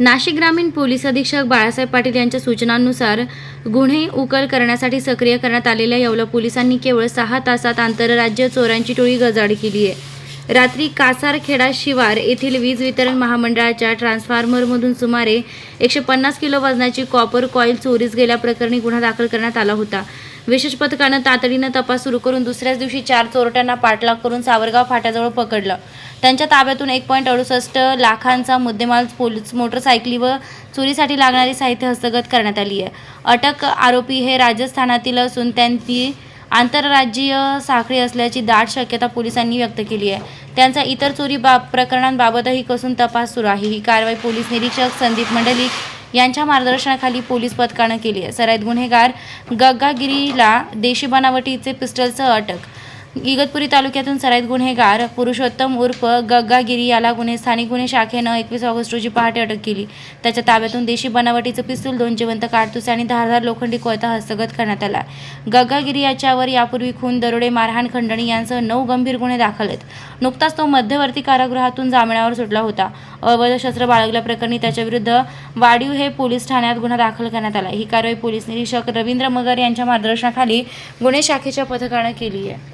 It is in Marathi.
नाशिक ग्रामीण पोलीस अधीक्षक बाळासाहेब पाटील यांच्या सूचनांनुसार गुन्हे उकल करण्यासाठी सक्रिय करण्यात आलेल्या येवला पोलिसांनी केवळ सहा तासात आंतरराज्य चोरांची टोळी गजाड केली आहे. रात्री कासारखेडा शिवार येथील वीज वितरण महामंडळाच्या ट्रान्सफॉर्मरमधून सुमारे एकशे पन्नास किलो वजनाची कॉपर कॉईल चोरीस गेल्याप्रकरणी गुन्हा दाखल करण्यात आला होता. विशेष पथकानं तातडीनं तपास सुरू करून दुसऱ्याच दिवशी चार चोरट्यांना पाठलाग करून सावरगाव फाट्याजवळ पकडलं. त्यांच्या ताब्यातून एक पॉईंट अडुसष्ट लाखांचा मुद्देमाल पोलीस मोटरसायकली व चोरीसाठी लागणारी साहित्य हस्तगत करण्यात आली आहे. अटक आरोपी हे राजस्थानातील असून त्यांची आंतरराज्यीय साखळी असल्याची दाट शक्यता पोलिसांनी व्यक्त केली आहे. त्यांचा इतर चोरी बाब प्रकरणांबाबतही कसून तपास सुरू आहे. ही कारवाई पोलीस निरीक्षक संदीप मंडलिक यांच्या मार्गदर्शनाखाली पोलीस पथकानं केली आहे. सराईत गुन्हेगार गग्गागिरीला देशी बनावटीचे पिस्टलसह अटक इगतपुरी तालुक्यातून सराईत गुन्हेगार पुरुषोत्तम उर्फ गग्गागिरी याला गुन्हे स्थानिक गुन्हे शाखेनं एकवीस ऑगस्ट रोजी पहाटे अटक केली. त्याच्या ताब्यातून देशी बनावटीचं पिस्तूल दोन जिवंत काडतुसे आणि धारधार लोखंडी कोयता हस्तगत करण्यात आला. गग्गागिरी याच्यावर यापूर्वी खून दरोडे मारहाण खंडणी यांसह नऊ गंभीर गुन्हे दाखल आहेत. नुकताच तो मध्यवर्ती कारागृहातून जामिनावर सुटला होता. अवैध शस्त्र बाळगल्याप्रकरणी त्याच्याविरुद्ध वाडीव हे पोलीस ठाण्यात गुन्हा दाखल करण्यात आला. ही कारवाई पोलीस निरीक्षक रवींद्र मगर यांच्या मार्गदर्शनाखाली गुन्हे शाखेच्या पथकानं केली आहे.